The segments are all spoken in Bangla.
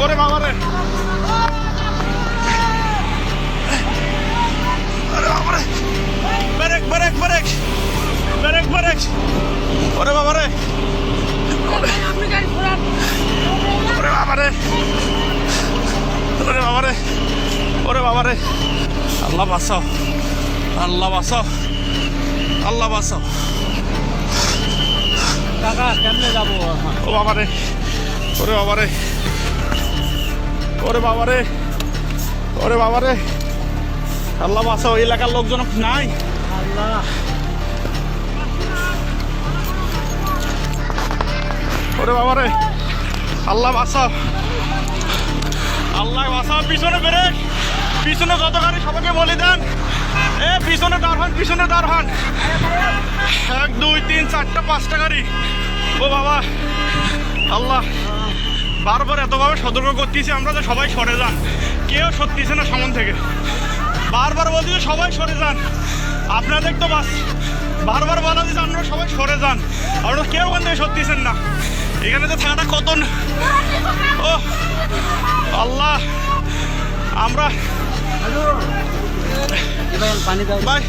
ওরে বাবা রে আরে বাবা রে brake brake brake brake brake ওরে বাবা রে আপনি গাড়ি ঘোরান ওরে বাবা রে ওরে বাবা রে বাবা আল্লাহ বাঁচাও আল্লাহ বাঁচাও আল্লাহ বাঁচাও। কাকা কেমনে যাব ও বাবা ওরে বাবা রে ওরে বাবা রে ওরে বাবা রে আল্লাহ বাঁচাও এলাকার লোকজন নাই। আল্লাহ। ওরে বাবা রে আল্লাহ বাঁচাও আল্লাহ বাঁচাও পিছনে ব্রেক। পিছনে যত গাড়ি সবাইকে বলে দেন। এ, পিছনে দাঁড় হন, পিছনে দাঁড় হন। এক, দুই, তিন, চারটা, পাঁচটা গাড়ি। ও বাবা, আল্লাহ। বারবার এতভাবে সতর্ক করতেছি আমরা যে সবাই সরে যান। কেউ সত্যিছে না সামন থেকে। বারবার বলছি যে সবাই সরে যান। আপনাদের তো বাস। বারবার বলা যে আপনারা সবাই সরে যান। আপনারা কেউ ওখান থেকে সত্যিছেন না। এখানে তো থাকাটা কত ও, আল্লাহ। আমরা পানি দাও ভাই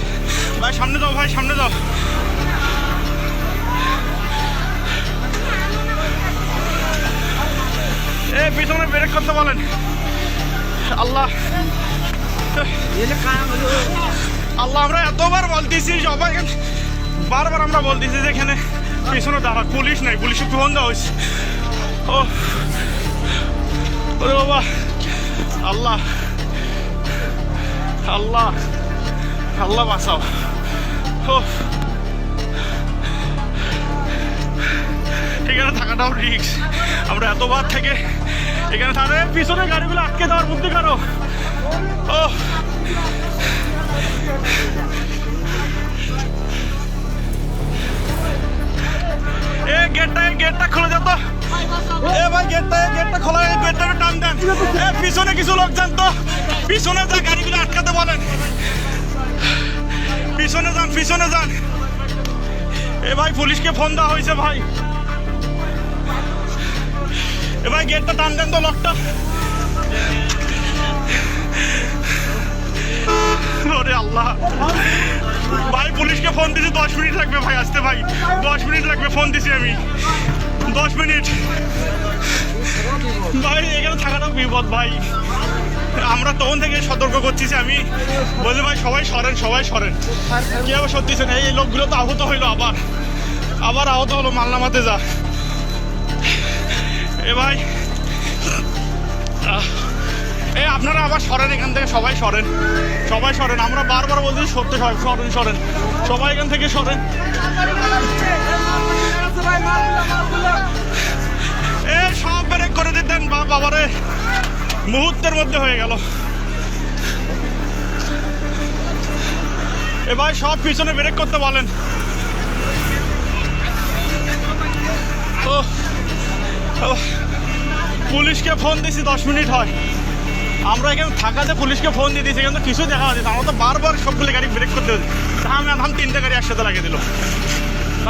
ভাই, সামনে যাও, ভাই, সামনে যাও। এ, পিছনে ব্রেক করতে বলেন। আল্লাহ। আল্লাহ, আমরা এতবার বলতেছি, সবাই বারবার আমরা বলতেছি যে এখানে পিছনে দাঁড়া, পুলিশ নাই, পুলিশে ফোন দেওয়া হয়েছে। ও। বাবা। আল্লাহ। আল্লাহ আল্লাহ বাঁচাও। এখানে থাকাটাও রিক্স আমরা এতবার থেকে এখানে থাকে পিছনে গাড়িগুলো আটকে দেওয়ার বুদ্ধি কারও। ও টান দেন পিছনে কিছু লোক যান তো। পিছনে যা গাড়িগুলো আটকাতে বলেন। পিছনে যান পিছনে যান। এ ভাই, পুলিশকে ফোন দেওয়া হয়েছে ভাই। এ ভাই গেটটা টান দেন তো লকটা ওরে আল্লাহ। ভাই, পুলিশকে ফোন দিছি, দশ মিনিট লাগবে ভাই আসতে ভাই। দশ মিনিট লাগবে ফোন দিছি আমি। দশ মিনিট। ভাই এখানে থাকাটাও বিপদ ভাই। আমরা তখন থেকে সতর্ক করতেছি আমি বলছি ভাই, সবাই সরেন সবাই সরেন। কি আবার সত্যি এই লোকগুলো তো আহত হইল, আবার আবার আহত হলো, মালনামাতে যা। এ ভাই এ, আপনারা আবার সরেন এখান থেকে, সবাই সরেন সবাই সরেন। আমরা বারবার বলছি সত্যি সবাই সরেন সরেন। সবাই এখান থেকে সরেন। এ সব ব্রেক করে দিতেন বা বাবারে। মুহূর্তের মধ্যে হয়ে গেল। এ ভাই, সব পিছনে ব্রেক করতে বলেন। ও পুলিশকে ফোন দিছি, দশ মিনিট হয়। আমরা এখানে থাকাতে পুলিশকে ফোন দিয়ে দিয়েছি, কিন্তু কিছু দেখা যাচ্ছে আমরা তো বারবার সবগুলো গাড়ি ব্রেক করতে হচ্ছে। থাম থাম তিনটে গাড়ি একসাথে লাগিয়ে দিল।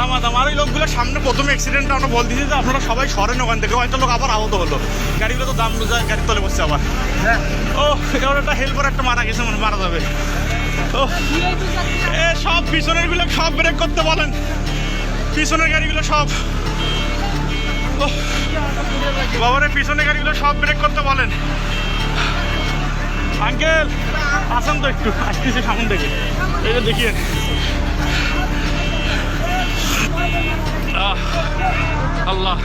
থামা আর ওই লোকগুলো সামনে প্রথম অ্যাক্সিডেন্টটা আমরা বলতেছি যে আপনারা সবাই সরেন ওখান থেকে। হয়তো লোক আবার আহত হলো। গাড়িগুলো তো দাম যায় গাড়ি তলে বসছে আবার। হ্যাঁ। ও এবার একটা হেল্পার একটা মারা গেছে মনে মারা যাবে। ও এ সব পিছনেরগুলো সব ব্রেক করতে বলেন। পিছনের গাড়িগুলো সব। বাবারে পিছনের গাড়িগুলো সব ব্রেক করতে বলেন। আঙ্কেল আসেন তো একটু। আসতেছি সামন থেকে। এটা দেখিয়ে আহ, আল্লাহ